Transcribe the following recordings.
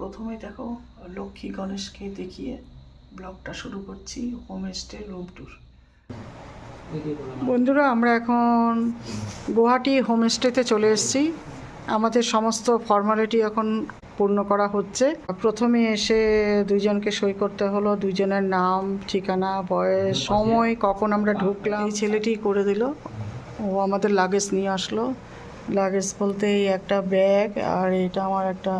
প্রথমে দেখো লক্ষ্মী গণেশকে দেখিয়ে ব্লগটা শুরু করছি হোমস্টে রুম ট্যুর। বন্ধুরা আমরা এখন গুয়াহাটি হোমস্টেতে চলে এসেছি। আমাদের সমস্ত ফর্মালিটি এখন পূর্ণ করা হচ্ছে। প্রথমে এসে দুইজনকে সই করতে হলো। দুইজনের নাম ঠিকানা বয়স সময় কখন আমরা ঢুকলাম। এই ছেলেটি করে দিল। ও আমাদের লাগেজ নিয়ে আসলো। লাগেজ বলতে এই একটা ব্যাগ আর এটা আমার একটা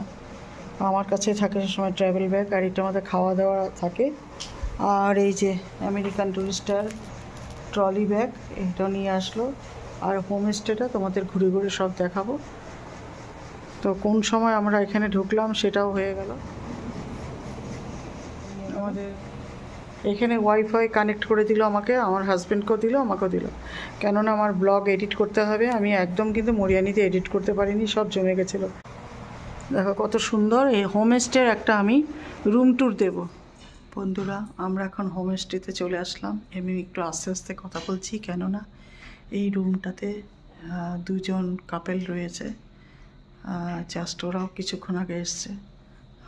আমার কাছে থাকে সময় ট্রাভেল ব্যাগ আর এটা আমাদের খাওয়া দাওয়া থাকে। আর এই যে আমেরিকান টুরিস্টার ট্রলি ব্যাগ এটা নিয়ে আসলো। আর হোমস্টেটা তোমাদের ঘুরে ঘুরে সব দেখাবো। তো কোন সময় আমরা এখানে ঢুকলাম সেটাও হয়ে গেল। আমাদের এখানে ওয়াইফাই কানেক্ট করে দিল আমাকে, আমার হাজব্যান্ডকেও দিল, আমাকেও দিল। কেননা আমার ব্লগ এডিট করতে হবে, আমি একদম কিন্তু মরিয়ানিতে এডিট করতে পারিনি, সব জমে গেছিল। দেখো কত সুন্দর, এই হোমস্টের একটা আমি রুম ট্যুর দেব। বন্ধুরা, আমরা এখন হোমস্টেতে চলে আসলাম। এমনি একটু আস্তে আস্তে কথা বলছি, কেননা এই রুমটাতে দুজন কাপেল রয়েছে। জাস্ট ওরাও কিছুক্ষণ আগে এসছে।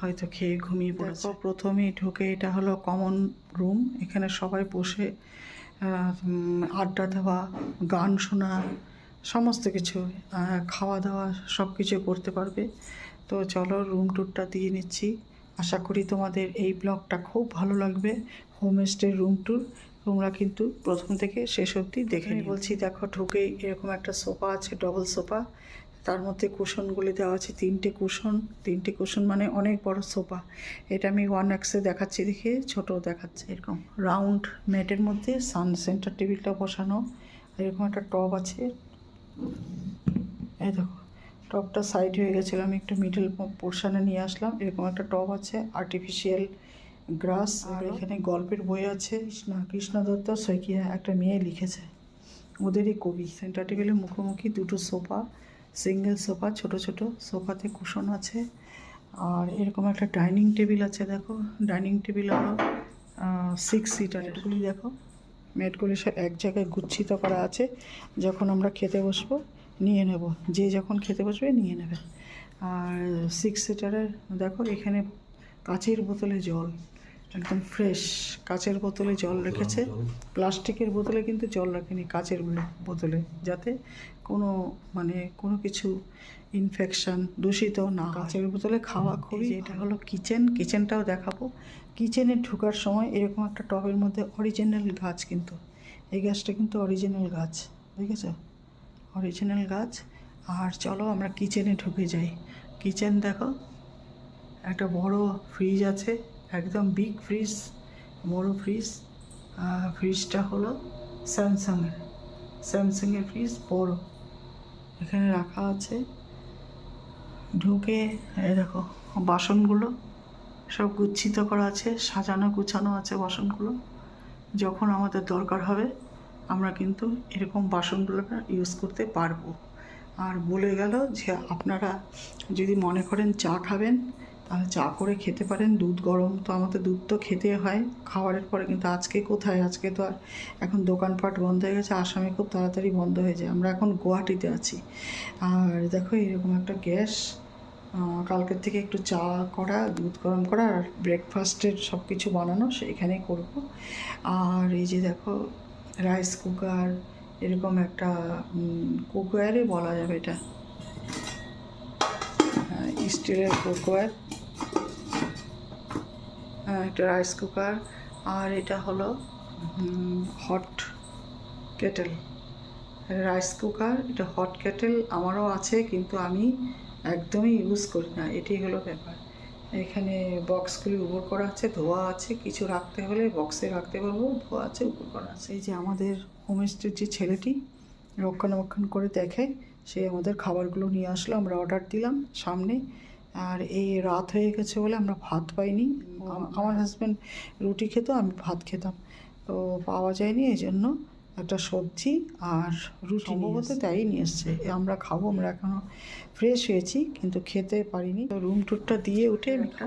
হয়তো খেয়ে ঘুমিয়ে পড়েছে। প্রথমেই ঢুকে এটা হলো কমন রুম এখানে সবাই বসে আড্ডা দেওয়া, গান শোনা, সমস্ত কিছু খাওয়া দাওয়া সব কিছু করতে পারবে। তো চলো রুম ট্যুরটা দিয়ে নিচ্ছি। আশা করি তোমাদের এই ব্লগটা খুব ভালো লাগবে হোমস্টের রুম ট্যুর তোমরা কিন্তু প্রথম থেকে শেষ অবধি দেখে। বলছি দেখো ঢুকেই এরকম একটা সোফা আছে ডবল সোফা। তার মধ্যে কুশনগুলি দেওয়া আছে তিনটে কুশন তিনটে কুশন মানে অনেক বড় সোফা। এটা আমি ওয়ান এক্সে দেখাচ্ছি দেখে ছোট দেখাচ্ছে। এরকম রাউন্ড ম্যাটের মধ্যে সান সেন্টার টেবিলটা বসানো। এরকম একটা টব আছে। এই দেখো টবটা সাইড হয়ে গেছিল আমি একটু মিডল পোর্শানে নিয়ে আসলাম। এরকম একটা টব আছে আর্টিফিশিয়াল গ্রাস আর? এখানে গল্পের বই আছে কৃষ্ণা কৃষ্ণ দত্ত শইকিয়া একটা মেয়ে লিখেছে। ওদেরই কবি সেন্টার টেবিলের মুখোমুখি দুটো সোফা সিঙ্গেল সোফা ছোট ছোট সোফাতে কুশন আছে। আর এরকম একটা ডাইনিং টেবিল আছে দেখো। ডাইনিং টেবিল হলো সিক্স সিটার এগুলি দেখো। মেটগুলি সব এক জায়গায় গুচ্ছিত করা আছে যখন আমরা খেতে বসবো। নিয়ে নেব। যে যখন খেতে বসবে নিয়ে নেবে। আর সিক্স সিটারের দেখো এখানে কাচের বোতলে জল একদম ফ্রেশ কাচের বোতলে জল রেখেছে। প্লাস্টিকের বোতলে কিন্তু জল রাখেনি কাচের বোতলে যাতে কোনো মানে কোনো কিছু ইনফেকশান দূষিত না। কাচের বোতলে খাওয়া খুবই এটা হলো কিচেন কিচেনটাও দেখাবো। কিচেনে ঢোকার সময় এরকম একটা টবের মধ্যে অরিজিনাল গাছ কিন্তু এই গাছটা কিন্তু অরিজিনাল গাছ দেখেছ? অরিজিনাল গাছ। আর চলো আমরা কিচেনে ঢুকে যাই। কিচেন দেখো, একটা বড় ফ্রিজ আছে, একদম বিগ ফ্রিজ বড় ফ্রিজ ফ্রিজটা হলো স্যামসাংয়ের স্যামসাংয়ের ফ্রিজ বড়। এখানে রাখা আছে। ঢুকে দেখো, বাসনগুলো সব গুচ্ছিত করা আছে সাজানো গুছানো আছে বাসনগুলো। যখন আমাদের দরকার হবে আমরা কিন্তু এরকম বাসনগুলোকে ইউজ করতে পারব। আর বলে গেল যে আপনারা যদি মনে করেন চা খাবেন, তাহলে চা করে খেতে পারেন। দুধ গরম তো আমাদের দুধ তো খেতে হয়। খাবারের পরে কিন্তু আজকে কোথায়? আজকে তো আর এখন দোকানপাট বন্ধ হয়ে গেছে। আসামে খুব তাড়াতাড়ি বন্ধ হয়ে যায়। আমরা এখন গুয়াহাটিতে আছি। আর দেখো এরকম একটা গ্যাস কালকের থেকে একটু চা করা, দুধ গরম করা আর ব্রেকফাস্টের সব কিছু বানানো সেইখানেই করব। আর এই যে দেখো রাইস কুকার এরকম একটা কুকারই বলা যাবে এটা। স্টিলের কুকার একটা রাইস কুকার আর এটা হলো হট কেটেল রাইস কুকার এটা হট কেটেল আমারও আছে, কিন্তু আমি একদমই ইউজ করি না। এটাই হলো ব্যাপার। এখানে বক্সগুলি উপর করা আছে ধোয়া আছে কিছু রাখতে হলে বক্সে রাখতে পারব ধোয়া আছে উপর করা আছে। এই যে আমাদের হোমস্টের যে ছেলেটি রক্ষণাবেক্ষণ করে দেখে সে আমাদের খাবারগুলো নিয়ে আসলো আমরা অর্ডার দিলাম সামনে। আর এই রাত হয়ে গেছে বলে আমরা ভাত পাইনি। আমার হাজব্যান্ড রুটি খেত আমি ভাত খেতাম। তো পাওয়া যায়নি এই জন্য একটা সবজি আর রুটি সম্ভবত তাই নিয়ে এসছে। আমরা খাব আমরা এখনও ফ্রেশ হয়েছি কিন্তু খেতে পারিনি। তো রুম টুরটা দিয়ে উঠে একটা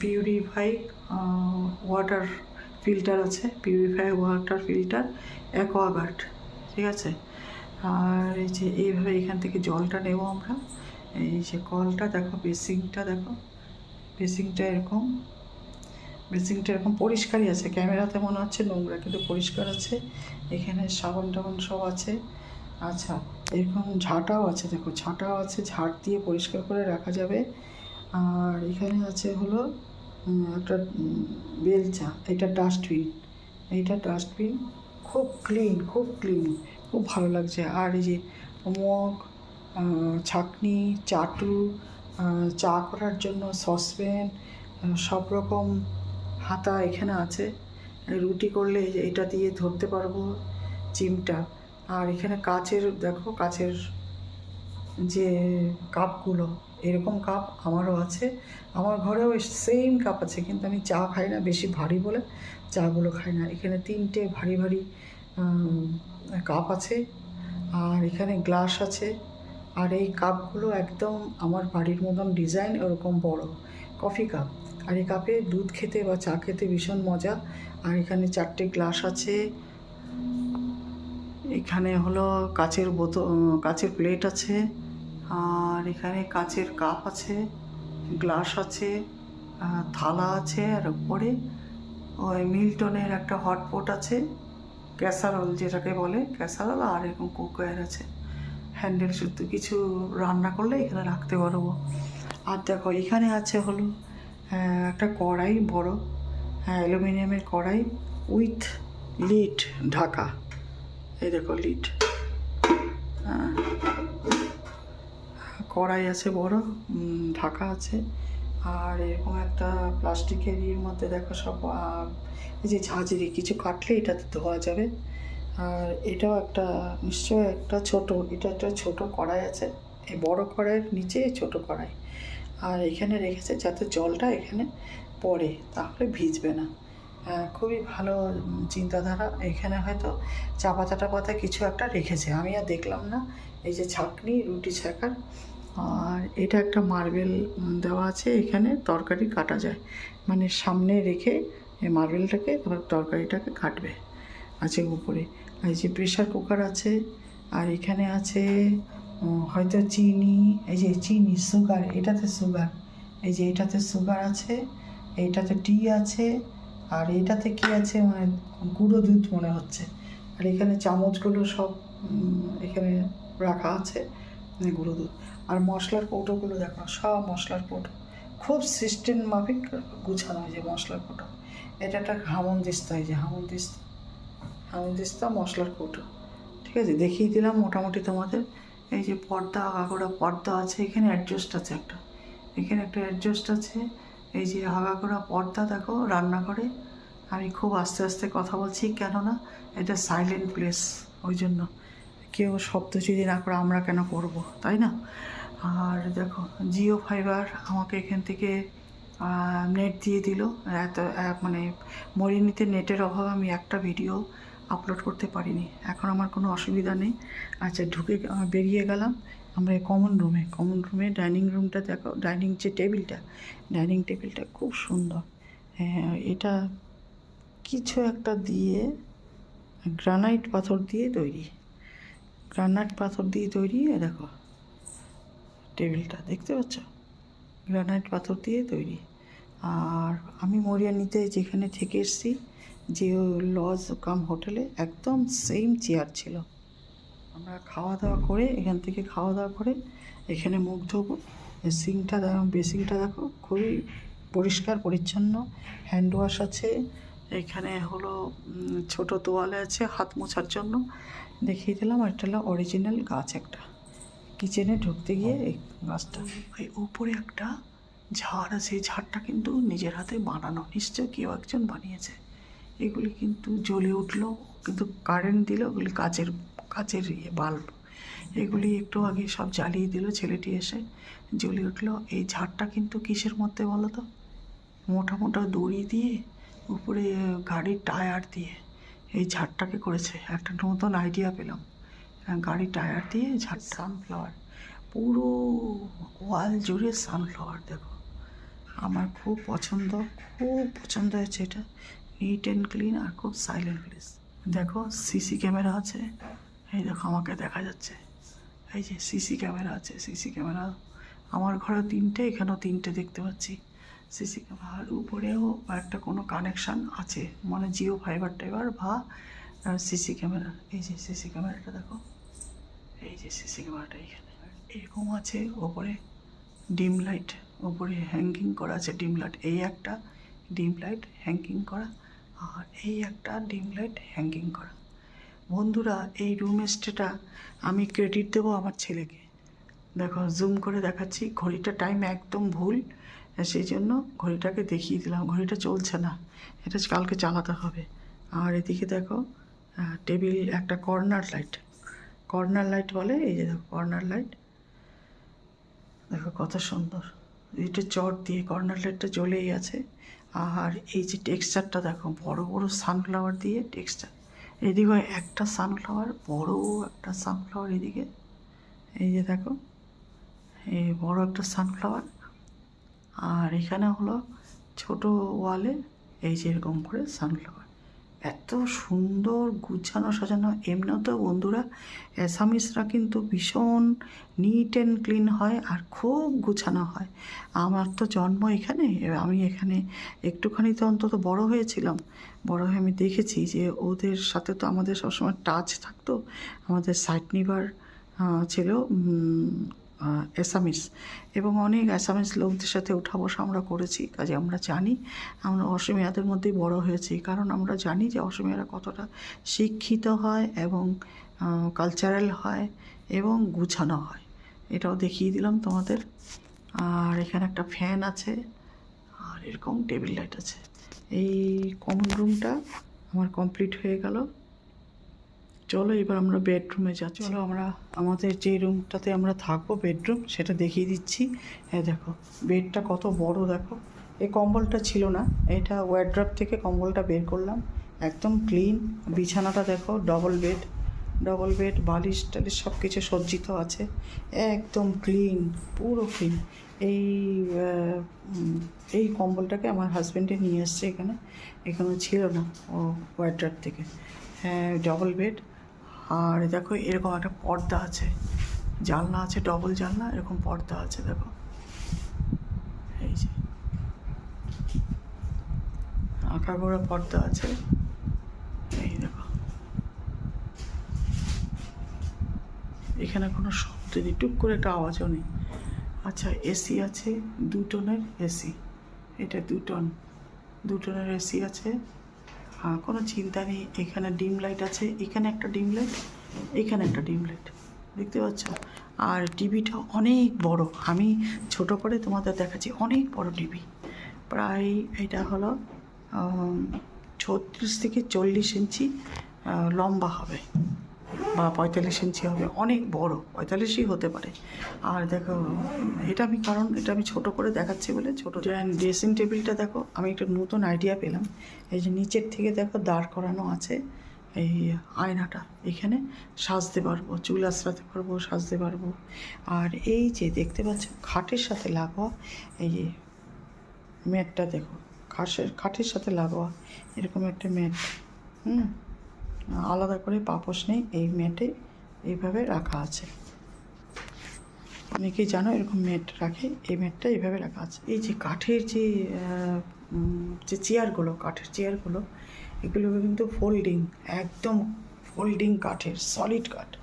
পিউরিফাই ওয়াটার ফিল্টার আছে। পিউরিফাই ওয়াটার ফিল্টার অ্যাকোয়াগার্ড ঠিক আছে? আর এই যে এইভাবে এখান থেকে জলটা নেব আমরা। এই যে কলটা দেখো বেসিংটা দেখো। বেসিংটা এরকম। বেসিংটা এরকম পরিষ্কারই আছে। ক্যামেরাতে মনে হচ্ছে নোংরা, কিন্তু পরিষ্কার আছে। এখানে সাবান টাবান সব আছে। আচ্ছা এরকম ঝাঁটাও আছে, দেখো। ঝাঁটাও আছে ঝাড় দিয়ে পরিষ্কার করে রাখা যাবে। আর এখানে আছে হলো একটা বেলচা। এটা ডাস্টবিন। এইটা ডাস্টবিন খুব ক্লিন খুব ক্লিন। খুব ভালো লাগছে। আর এই যে মগ ছাঁকনি, চাটু চা করার জন্য সসপ্যান সব রকম হাতা এখানে আছে। রুটি করলে এটা দিয়ে ধরতে পারব চিমটা। আর এখানে কাচের, দেখো কাচের যে কাপগুলো, এরকম কাপ আমারও আছে। আমার ঘরেও সেম কাপ আছে, কিন্তু আমি চা খাই না, বেশি ভারী বলে চাগুলো খাই না। এখানে তিনটে ভারী ভারী কাপ আছে। আর এখানে গ্লাস আছে। আর এই কাপগুলো একদম আমার বাড়ির মতন ডিজাইন ওরকম বড়। Coffee cup. আর এই কাপে দুধ খেতে বা চা খেতে ভীষণ মজা। আর এখানে চারটে গ্লাস আছে। এখানে হলো কাচের বোতল কাচের প্লেট আছে। আর এখানে কাচের কাপ আছে, গ্লাস আছে থালা আছে আর উপরে ওই মিল্টনের একটা হটপট আছে। ক্যাসারোল যেটাকে বলে, ক্যাসারল আর এরকম কুকওয়্যার আছে। হ্যান্ডেল শুদ্ধ কিছু রান্না করলে এখানে রাখতে পারব। আর দেখো, এখানে আছে হলো একটা কড়াই বড় হ্যাঁ অ্যালুমিনিয়ামের কড়াই উইথ লিড ঢাকা। এই দেখো, লিড। হ্যাঁ কড়াই আছে বড় ঢাকা আছে। আর এরকম একটা প্লাস্টিকের ইয়ের মধ্যে দেখো সব এই যে ঝাঁঝরি, কিছু কাটলে এটাতে ধোয়া যাবে। আর এটাও একটা নিশ্চয় একটা ছোট, এটা একটা ছোট কড়াই আছে। বড় কড়াইয়ের নিচে ছোট কড়াই। আর এখানে রেখেছে যাতে জলটা এখানে পড়ে তাহলে ভিজবে না। আহ, খুবই ভালো চিন্তাধারা। এখানে হয়তো চা পাতা কিছু একটা রেখেছে। আমি আর দেখলাম না এই যে ছাঁকনি রুটি ছাকার। আর এটা একটা মার্বেল দেওয়া আছে। এখানে তরকারি কাটা যায়। মানে সামনে রেখে এই মার্বেলটাকে তারপর তরকারিটাকে কাটবে। আছে উপরে। আর এই যে প্রেশার কুকার আছে। আর এখানে আছে হয়তো চিনি, এই যে চিনি সুগার এটাতে সুগার এই যে এটাতে সুগার আছে, এইটাতে টি আছে, আর এটাতে কি আছে মানে গুঁড়ো দুধ মনে হচ্ছে। আর এখানে চামচগুলো সব এখানে রাখা আছে মানে গুঁড়ো দুধ। আর মশলার কৌটোগুলো দেখো, সব মশলার কৌটো। খুব সিস্টেম মাফিক গুছানো হয়েছে মশলার কৌটো। এটা একটা হামন দিস্তা, এই যে হামন দিস্তা। হামন দিস্তা মশলার কৌটো। ঠিক আছে, দেখিয়ে দিলাম মোটামুটি তোমাদের। এই যে পর্দা, আগাগোড়া পর্দা আছে, এখানে অ্যাডজাস্ট আছে একটা। এখানে একটা অ্যাডজাস্ট আছে। এই যে আগাগোড়া পর্দা, দেখো, রান্নাঘরে। আমি খুব আস্তে আস্তে কথা বলছি, কেননা এটা সাইলেন্ট প্লেস ওই জন্য। কেউ শব্দ যদি না করে, আমরা কেন করব, তাই না? আর দেখো জিও ফাইবার আমাকে এখান থেকে নেট দিয়ে দিল। এত মানে মরিনিতে নেটের অভাব আমি একটা ভিডিও আপলোড করতে পারিনি। এখন আমার কোনো অসুবিধা নেই। আচ্ছা ঢুকে বেরিয়ে গেলাম। আমরা কমন রুমে কমন রুমে ডাইনিং রুমটা দেখো। ডাইনিং যে টেবিলটা ডাইনিং টেবিলটা খুব সুন্দর। হ্যাঁ এটা কিছু একটা দিয়ে গ্রানাইট পাথর দিয়ে তৈরি। গ্রানাইট পাথর দিয়ে তৈরি দেখো টেবিলটা দেখতে পাচ্ছ? গ্রানাইট পাথর দিয়ে তৈরি। আর আমি মরিয়ানিতে যেখানে থেকে এসেছি যে লজ কাম হোটেলে একদম সেম চেয়ার ছিল। আমরা খাওয়া দাওয়া করে এখান থেকে খাওয়া দাওয়া করে এখানে মুখ ধোবো। সিংটা দেখো বেসিংটা দেখো, খুবই পরিষ্কার, পরিচ্ছন্ন। হ্যান্ড ওয়াশ আছে। এখানে হলো ছোট তোয়ালে আছে হাত মোছার জন্য। দেখিয়ে দিলাম এটা হলো অরিজিনাল গাছ একটা। কিচেনে ঢুকতে গিয়ে এই গাছটা। ওই উপরে একটা ঝাড় আছে ঝাড়টা কিন্তু নিজের হাতে বানানো। নিশ্চয় কেউ একজন বানিয়েছে। এগুলি কিন্তু জ্বলে উঠল কিন্তু কারেন্ট দিল ওগুলি কাচের কাচের ইয়ে বাল্ব এগুলি একটু আগে সব জ্বালিয়ে দিল ছেলেটি এসে জ্বলে উঠল। এই ঝাড়টা কিন্তু কিসের মধ্যে বলো তো? মোটা মোটা দড়ি দিয়ে উপরে গাড়ির টায়ার দিয়ে এই ঝাড়টাকে করেছে। একটা নতুন আইডিয়া পেলাম। গাড়ির টায়ার দিয়ে ঝাড় সানফ্লাওয়ার পুরো ওয়াল জুড়ে সানফ্লাওয়ার দেখো। আমার খুব পছন্দ খুব পছন্দ হয়েছে এটা। নিট অ্যান্ড ক্লিন আর খুব সাইলেন্ট প্লেস দেখো সিসি ক্যামেরা আছে। এই দেখো আমাকে দেখা যাচ্ছে। এই যে সিসি ক্যামেরা আছে সিসি ক্যামেরা আমার ঘরে তিনটে, এখানেও তিনটে দেখতে পাচ্ছি। সিসি ক্যামেরা আর উপরেও একটা কোনো কানেকশান আছে। মানে জিও ফাইবার টাইবার বা সিসি ক্যামেরা এই যে সিসি ক্যামেরাটা দেখো। এই যে সিসি ক্যামেরাটা এখানে। এরকম আছে ওপরে। Dim light. ওপরে হ্যাঙ্গিং করা আছে। Dim light. এই একটা ডিম লাইট হ্যাঙ্গিং করা। আর এই একটা ডিম লাইট হ্যাঙ্গিং করা। বন্ধুরা, এই রুম স্টেটা আমি ক্রেডিট দেবো আমার ছেলেকে। দেখো জুম করে দেখাচ্ছি, ঘড়িটা টাইম একদম ভুল, সেই জন্য ঘড়িটাকে দেখিয়ে দিলাম। ঘড়িটা চলছে না, এটা কালকে চালাতে হবে। আর এদিকে দেখো টেবিল একটা কর্নার লাইট কর্নার লাইট বলে, এই যে দেখো কর্নার লাইট দেখো, কত সুন্দর। এটা চট দিয়ে কর্নার লাইটটা জ্বলেই আছে। আর এই যে টেক্সচারটা দেখো, বড় বড় সানফ্লাওয়ার দিয়ে টেক্সচার এদিকে একটা সানফ্লাওয়ার বড় একটা সানফ্লাওয়ার এদিকে। এই যে দেখো এই বড় একটা সানফ্লাওয়ার আর এখানে হলো ছোট ওয়ালে এই যে এরকম করে সানফ্লাওয়ার এত সুন্দর গুছানো, সাজানো, এমনিতেও বন্ধুরা অ্যাসামিসরা কিন্তু ভীষণ নিট অ্যান্ড ক্লিন হয় আর খুব গুছানো হয়। আমার তো জন্ম এখানে আমি এখানে একটুখানি তো অন্তত বড় হয়েছিলাম। বড় হয়ে আমি দেখেছি যে ওদের সাথে তো আমাদের সবসময় টাচ থাকতো। আমাদের সাইট নিবার ছিল অ্যাসামিস এবং অনেক অ্যাসামিস লোকদের সাথে উঠা বসা আমরা করেছি, কাজে আমরা জানি আমরা অসমিয়াদের মধ্যেই বড় হয়েছি, কারণ আমরা জানি যে অসমিয়ারা কতটা শিক্ষিত হয় এবং কালচারাল হয় এবং গুছানো হয়। এটাও দেখিয়ে দিলাম তোমাদের। আর এখানে একটা ফ্যান আছে, আর এরকম টেবিল লাইট আছে। এই কমন রুমটা আমার কমপ্লিট হয়ে গেল। চলো এবার আমরা বেডরুমে যাচ্ছি। চলো আমরা আমাদের যে রুমটাতে আমরা থাকব বেডরুম সেটা দেখিয়ে দিচ্ছি। হ্যাঁ দেখো বেডটা কত বড় দেখো। এই কম্বলটা ছিল না, এটা ওয়ার্ড্রপ থেকে কম্বলটা বের করলাম। একদম ক্লিন বিছানাটা দেখো ডবল বেড ডবল বেড বালিশ টালিশ সব কিছু সজ্জিত আছে। একদম ক্লিন পুরো ক্লিন এই এই কম্বলটাকে আমার হাজব্যান্ডে নিয়ে এসছে এখানে। এখানে ছিল না ও ওয়ার্ড্রপ থেকে। হ্যাঁ ডবল বেড আর দেখো এরকম একটা পর্দা আছে। জানলা আছে ডবল জানলা, এরকম পর্দা আছে, দেখো। এই যে। আঁকা গোড়া পর্দা আছে। এই দেখো। এখানে কোনো শব্দ নেই, টুক করে একটা আওয়াজও নেই। আচ্ছা এসি আছে দু টনের এসি এটা দু টন দু টনের এসি আছে কোনো চিন্তা নেই। এখানে ডিম লাইট আছে, এখানে একটা ডিম লাইট এখানে একটা ডিম লাইট দেখতে পাচ্ছ? আর টিভিটা অনেক বড়। আমি ছোট করে তোমাদের দেখাচ্ছি, অনেক বড় টিভি প্রায় এটা হলো ছত্রিশ থেকে চল্লিশ ইঞ্চি লম্বা হবে। বা পঁয়তাল্লিশ ইঞ্চি হবে, অনেক বড়, পঁয়তাল্লিশই হতে পারে। আর দেখো, এটা আমি কারণ এটা আমি ছোট করে দেখাচ্ছি বলে ছোটো ড্রেসিং টেবিলটা দেখো, আমি একটা নতুন আইডিয়া পেলাম। এই যে নিচের থেকে দেখো দাঁড় করানো আছে, এই আয়নাটা, এখানে সাজতে পারব, চুল আঁচড়াতে পারব, সাজতে পারব। আর এই যে দেখতে পাচ্ছ, খাটের সাথে লাগোয়া, এই যে ম্যাটটা দেখো খাটের খাটের সাথে লাগোয়া, এরকম একটা ম্যাট, হুম? আলাদা করে পাপোশ নেই, এই ম্যাটে এইভাবে রাখা আছে। অনেকেই জানো এরকম ম্যাট রাখে? এই ম্যাটটা এইভাবে রাখা আছে। এই যে কাঠের যে যে চেয়ারগুলো, কাঠের চেয়ারগুলো এগুলো কিন্তু ফোল্ডিং, একদম ফোল্ডিং কাঠের, সলিড কাঠ।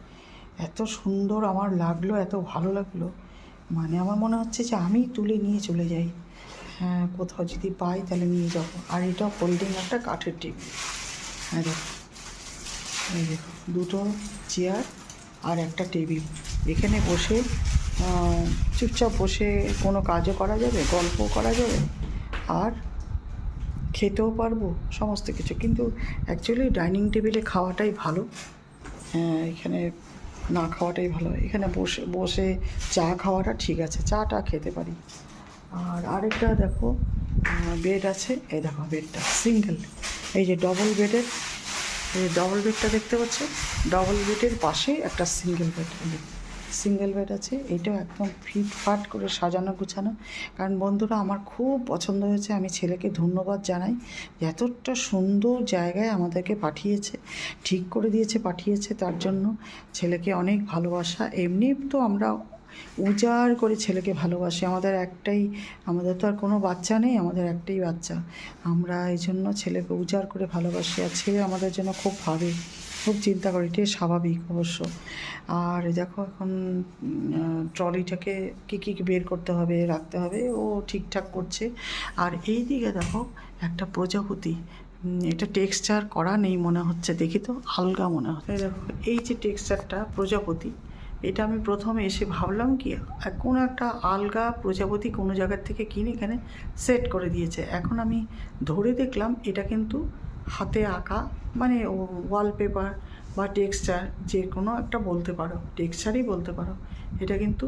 এত সুন্দর আমার লাগল, এত ভালো লাগল। মানে আমার মনে হচ্ছে যে আমি তুলে নিয়ে চলে যাই। হ্যাঁ কোথাও যদি পাই তাহলে নিয়ে যাব। আর এটা ফোল্ডিং একটা কাঠের টিভি হ্যাঁ দেখো। এই দেখো দুটো চেয়ার আর একটা টেবিল। এখানে বসে চুপচাপ বসে কোনো কাজও করা যাবে গল্প করা যাবে, আর খেতেও পারব, সমস্ত কিছু। কিন্তু অ্যাকচুয়ালি ডাইনিং টেবিলে খাওয়াটাই ভালো। হ্যাঁ এখানে না খাওয়াটাই ভালো। এখানে বসে বসে চা খাওয়াটা ঠিক আছে, চাটা খেতে পারি। আর আরেকটা দেখো বেড আছে, এই দেখো বেডটা সিঙ্গেল এই যে ডবল বেডের এই ডবল বেডটা দেখতে পাচ্ছ? ডবল বেডের পাশে একটা সিঙ্গেল বেড সিঙ্গেল বেড আছে এইটাও একদম ফিট ফাট করে সাজানো গুছানো। কারণ বন্ধুরা, আমার খুব পছন্দ হয়েছে। আমি ছেলেকে ধন্যবাদ জানাই এতটা সুন্দর জায়গায় আমাদেরকে পাঠিয়েছে, ঠিক করে দিয়েছে, পাঠিয়েছে তার জন্য। ছেলেকে অনেক ভালোবাসা। এমনি তো আমরা উজাড় করে ছেলেকে ভালোবাসি। আমাদের একটাই আমাদের তো আর কোনো বাচ্চা নেই আমাদের একটাই বাচ্চা। আমরা এই জন্য ছেলেকে উজাড় করে ভালোবাসি আর ছেলে আমাদের জন্য খুব ভাবে খুব চিন্তা করে। এটাই স্বাভাবিক অবশ্য। আর দেখো এখন ট্রলিটাকে কী কী বের করতে হবে রাখতে হবে ও ঠিকঠাক করছে। আর এই দিকে দেখো একটা প্রজাপতি। এটা টেক্সচার করা নেই মনে হচ্ছে। দেখি তো আলগা মনে হচ্ছে। দেখো। এই যে টেক্সচারটা প্রজাপতি এটা আমি প্রথমে এসে ভাবলাম কি কোনো একটা আলগা প্রজাপতি কোনো জায়গার থেকে কিনে এখানে সেট করে দিয়েছে। এখন আমি ধরে দেখলাম এটা কিন্তু হাতে আঁকা মানে ওয়ালপেপার বা টেক্সচার যে কোনো একটা বলতে পারো টেক্সচারই বলতে পারো, এটা কিন্তু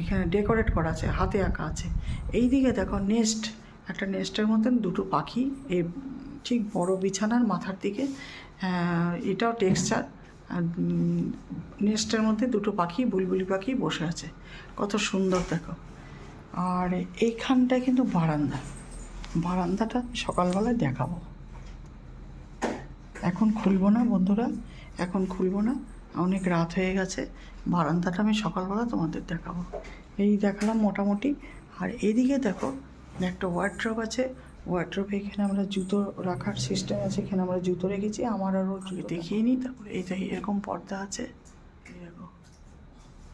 এখানে ডেকোরেট করা আছে, হাতে আঁকা আছে। এই দিকে দেখো নেস্ট একটা নেস্টের মতন দুটো পাখি, এ ঠিক বড় বিছানার মাথার দিকে এটাও টেক্সচার নেস্টের মধ্যে দুটো পাখি, বুলবুলি পাখি বসে আছে। কত সুন্দর দেখো। আর এইখানটায় কিন্তু বারান্দা। বারান্দাটা সকালবেলায় দেখাবো। এখন খুলবো না বন্ধুরা, এখন খুলবো না। অনেক রাত হয়ে গেছে। বারান্দাটা আমি সকালবেলা তোমাদের দেখাবো। এই দেখালাম মোটামুটি। আর এদিকে দেখো, একটা ওয়ার্ড্রপ আছে। ওয়ার্ড্রপে এখানে আমরা জুতো রাখার সিস্টেম আছে এখানে আমরা জুতো রেখেছি আমার আরও দেখিয়ে নিই তারপরে এই দেখি এরকম পর্দা আছে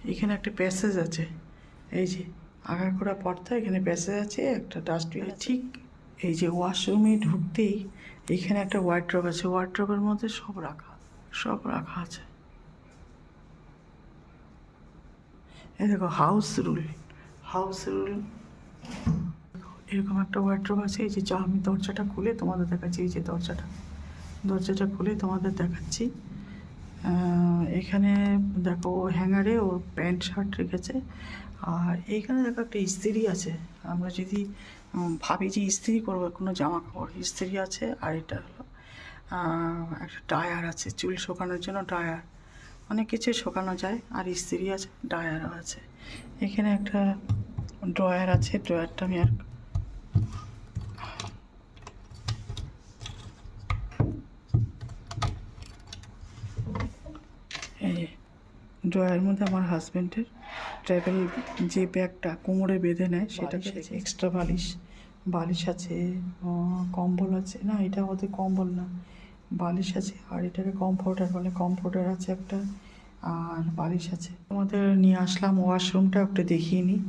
এখানে একটা প্যাসেজ আছে এই যে আগার করা পর্দা এখানে প্যাসেজ আছে একটা ডাস্টবিন ঠিক এই যে ওয়াশরুমে ঢুকতেই এখানে একটা ওয়ার্ড্রপ আছে ওয়ার্ড্রপের মধ্যে সব রাখা সব রাখা আছে। এই দেখো হাউস রুল হাউস রুল এরকম একটা ওয়ার্ড্রপ আছে, এই যে যা আমি দরজাটা খুলে তোমাদের দেখাচ্ছি, এই যে দরজাটা। দরজাটা খুলে তোমাদের দেখাচ্ছি। এখানে দেখো হ্যাঙ্গারে ও প্যান্ট, শার্ট রেখেছে। আর এইখানে দেখো একটা ইস্ত্রি আছে। আমরা যদি ভাবি যে ইস্ত্রি করব, কোনো জামা কাপড় ইস্ত্রি আছে, আর এটা হলো একটা ড্রায়ার আছে, চুল শোকানোর জন্য ড্রায়ার অনেক কিছু শোকানো যায়, আর ইস্ত্রি আছে ড্রায়ারও আছে। এখানে একটা ড্রয়ার আছে, ড্রয়ারটা আমি আর এই ড্রয়ার মধ্যে আমার হাজব্যান্ডের ট্রাভেল যে ব্যাগটা কোমরে বেঁধে নেয় সেটা এক্সট্রা বালিশ। বালিশ আছে কম্বল আছে। না এটা ওদের কম্বল না। বালিশ আছে আর এটাকে কমফোর্টার বলে। কমফোর্টার আছে একটা আর বালিশ আছে। তোমাদের নিয়ে আসলাম ওয়াশরুমটা একটু দেখিয়ে নিই।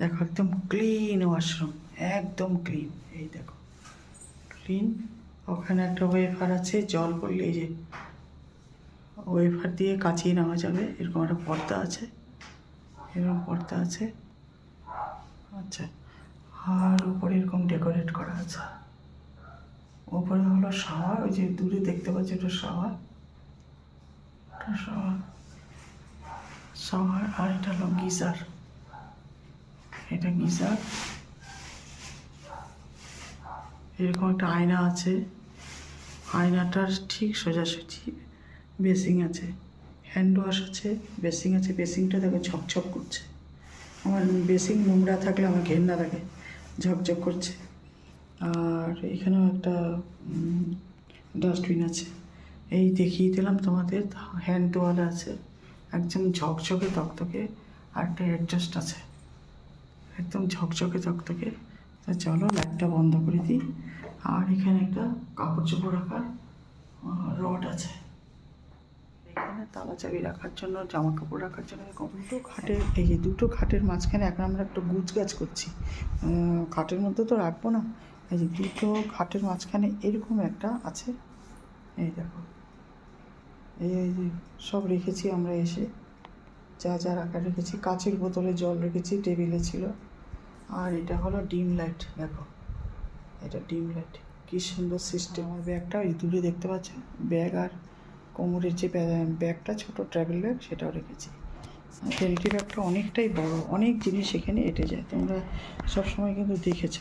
দেখো একদম ক্লিন ওয়াশরুম একদম ক্লিন এই দেখো ক্লিন ওখানে একটা ওয়েফার আছে জল পড়লে এই যে ওয়েফার দিয়ে কাচিয়ে নেওয়া যাবে। এরকম একটা পর্দা আছে। এরকম পর্দা আছে। আচ্ছা। আর উপরে এরকম ডেকোরেট করা আছে। ওপরে হলো শাওয়ার, ওই যে দূরে দেখতে পাচ্ছি ওটা শাওয়ার। শাওয়ার। শাওয়ার আর এটা হলো গিজার। এটা গিজার। এরকম একটা আয়না আছে। আয়নাটার ঠিক সোজাসুজি বেসিং আছে। হ্যান্ড ওয়াশ আছে, বেসিং আছে, বেসিংটা দেখো ঝকঝক করছে। আমার বেসিং নোংরা থাকলে আমার ঘেন্না লাগে, ঝকঝক করছে। আর এখানেও একটা ডাস্টবিন আছে। এই দেখিয়ে দিলাম তোমাদের হ্যান্ড ওয়াল আছে, একদম ঝকঝকে তকতকে, আর একটা অ্যাডজাস্ট আছে। একদম ঝকঝকে তকতকে। তা চলো লাইটটা বন্ধ করে দিই। আর এখানে একটা কাপড় চোপড় রাখার রড আছে। এখানে তালা চাবি রাখার জন্য জামা কাপড় রাখার জন্য এরকম দুটো খাটের, এই যে দুটো খাটের মাঝখানে এখন আমরা একটা গুজ গাছ করছি। খাটের মধ্যে তো রাখব না। এই যে দুটো খাটের মাঝখানে এরকম একটা আছে। এই দেখো। এই যে সব রেখেছি আমরা এসে। যা যা রাখা রেখেছি। কাচের বোতলে জল রেখেছি, টেবিলে ছিল। আর এটা হলো ডিম লাইট, দেখো। এটা ডিম লাইট। কি সুন্দর সিস্টেম আমার ব্যাগটা ওই দূরে দেখতে পাচ্ছ? ব্যাগ আর কোমরের যে ব্যাগটা ছোট ট্রাভেল ব্যাগ সেটাও রেখেছি। পেলটি ব্যাগটা অনেকটাই বড় অনেক জিনিস এখানে এঁটে যায় তোমরা সবসময় কিন্তু দেখেছ।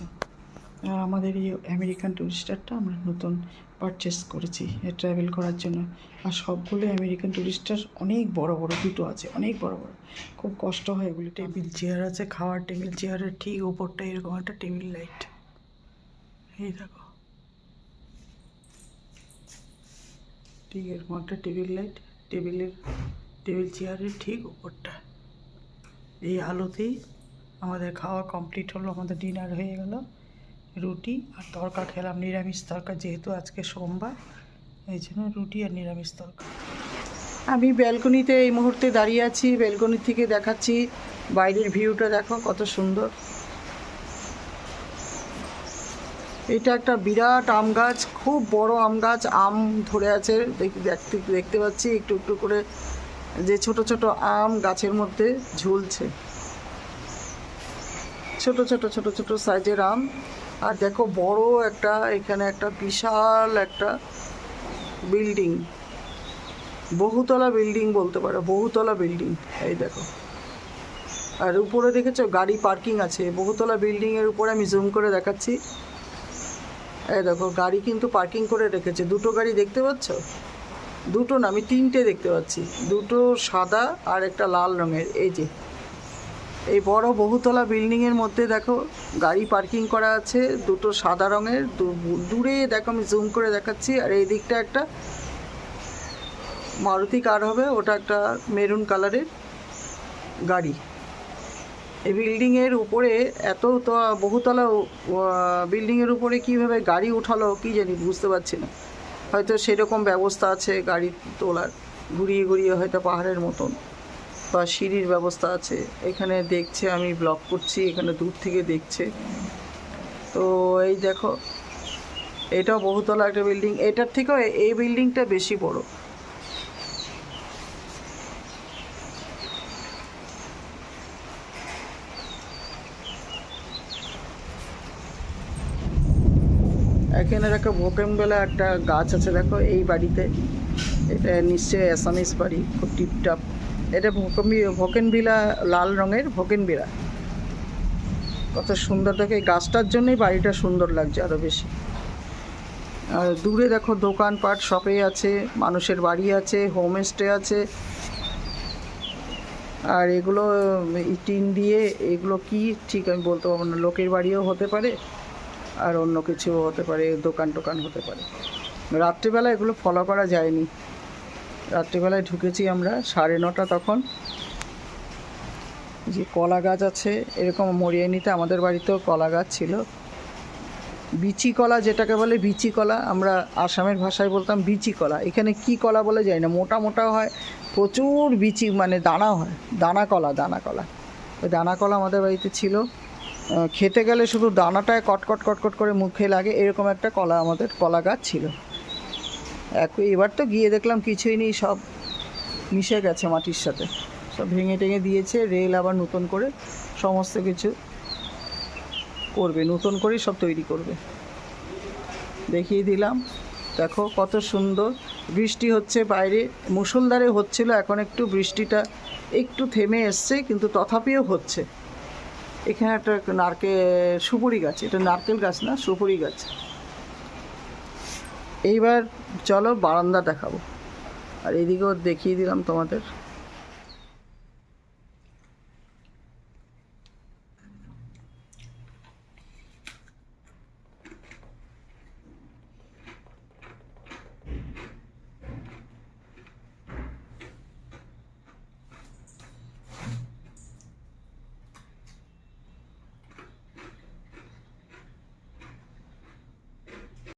আর আমাদের এই আমেরিকান টুরিস্টারটা আমরা নতুন পারচেস করেছি ট্রাভেল করার জন্য। আর সবগুলো আমেরিকান টুরিস্টার অনেক বড় বড় দুটো আছে অনেক বড় বড়। খুব কষ্ট হয় এগুলি টেবিল চেয়ার আছে খাওয়ার টেবিল চেয়ারের ঠিক ওপরটা এরকম একটা টেবিল লাইট। এই দেখো। ঠিক এরকম একটা টেবিল লাইট, টেবিলের, টেবিল চেয়ারের ঠিক উপরটা এই আলোতেই আমাদের খাওয়া কমপ্লিট হলো, আমাদের ডিনার হয়ে গেল। রুটি আর তরকা খেলাম, নিরামিষ তরকা যেহেতু আজকে সোমবার, এই জন্য রুটি আর নিরামিষ তরকা। আমি ব্যালকনিতে এই মুহূর্তে দাঁড়িয়ে আছি ব্যালকনি থেকে দেখাচ্ছি, বাইরের ভিউটা দেখো কত সুন্দর। এটা একটা বিরাট আম গাছ, খুব বড় আম গাছ। আম ধরে আছে, দেখ- দেখতে দেখতে পাচ্ছি, একটু একটু করে যে ছোট ছোট আম গাছের মধ্যে ঝুলছে। ছোট ছোট ছোট ছোট সাইজের আম। আর দেখো, বড় একটা, এখানে একটা বিশাল একটা বিল্ডিং। বহুতলা বিল্ডিং বলতে পারো, বহুতলা বিল্ডিং। এই দেখো। আর উপরে দেখেছ, গাড়ি পার্কিং আছে। বহুতলা বিল্ডিং এর উপরে আমি জুম করে দেখাচ্ছি। এই দেখো, গাড়ি কিন্তু পার্কিং করে রেখেছে। দুটো গাড়ি দেখতে পাচ্ছ? দুটো না, আমি তিনটে দেখতে পাচ্ছি। দুটো সাদা আর একটা লাল রঙের। এই যে, এই বড় বহুতলা বিল্ডিংয়ের মধ্যে দেখো, গাড়ি পার্কিং করা আছে, দুটো সাদা রঙের। দূরে দেখো, আমি জুম করে দেখাচ্ছি। আর এই দিকটা একটা মারুতি কার হবে, ওটা একটা মেরুন কালারের গাড়ি। এই বিল্ডিংয়ের উপরে এত তো বহুতলা বিল্ডিংয়ের উপরে কীভাবে গাড়ি উঠালো কি জানি বুঝতে পারছি না। হয়তো সেরকম ব্যবস্থা আছে গাড়ি তোলার, ঘুরিয়ে ঘুরিয়ে হয়তো পাহাড়ের মতন। বা সিঁড়ির ব্যবস্থা আছে। এখানে দেখছে আমি ব্লগ করছি, এখানে দূর থেকে দেখছে। তো এই দেখো এটাও বহুতলা একটা বিল্ডিং এটার থেকেও এই বিল্ডিংটা বেশি বড়। এখানে দেখো ভোকেমবেলা একটা গাছ আছে, দেখো, এই বাড়িতে। এটা নিশ্চয়ই অ্যাসামিস বাড়ি, খুব টিপটাপ। এটা ভোকেমি ভোকেনবিলা লাল রঙের ভোকেনবিলা কত সুন্দর, দেখো, এই গাছটার জন্যই বাড়িটা সুন্দর লাগছে আরও বেশি। আর দূরে দেখো, দোকানপাট, শপে আছে, মানুষের বাড়ি আছে, হোমস্টে আছে। আর এগুলো টিন দিয়ে এগুলো কি, ঠিক আমি বলতে পারব না, লোকের বাড়িও হতে পারে। আর অন্য কিছু হতে পারে, দোকান টোকান হতে পারে। রাত্রিবেলা এগুলো ফলো করা যায়নি। রাত্রিবেলায় ঢুকেছি আমরা সাড়ে নটা তখন। যে কলা গাছ আছে, এরকম মরিয়ে নিতে আমাদের বাড়িতেও কলা গাছ ছিল। বিচি কলা যেটাকে বলে বিচি কলা, আমরা আসামের ভাষায় বলতাম বিচি কলা। এখানে কি কলা বলে যাই না, মোটা মোটা হয়, প্রচুর বিচি মানে দানা হয়, দানা কলা দানা কলা। ওই দানা কলা আমাদের বাড়িতে ছিল। খেতে গেলে শুধু দানাটায় কটকট কটকট করে মুখে লাগে, এরকম একটা কলা আমাদের, কলা গাছ ছিল। এক এবার তো গিয়ে দেখলাম কিছুই নেই, সব মিশে গেছে মাটির সাথে। সব ভেঙে টেঙে দিয়েছে রেল আবার নতুন করে সমস্ত কিছু করবে, নতুন করেই সব তৈরি করবে। দেখিয়ে দিলাম, দেখো কত সুন্দর। বৃষ্টি হচ্ছে বাইরে, মুষলধারে হচ্ছিল, এখন একটু বৃষ্টিটা একটু থেমে এসছে, কিন্তু তথাপিও হচ্ছে। এখানে একটা নারকেল, সুপুরি গাছ, এটা নারকেল গাছ না, সুপুরি গাছ। এইবার চলো বারান্দা দেখাবো আর এদিকেও দেখিয়ে দিলাম তোমাদের।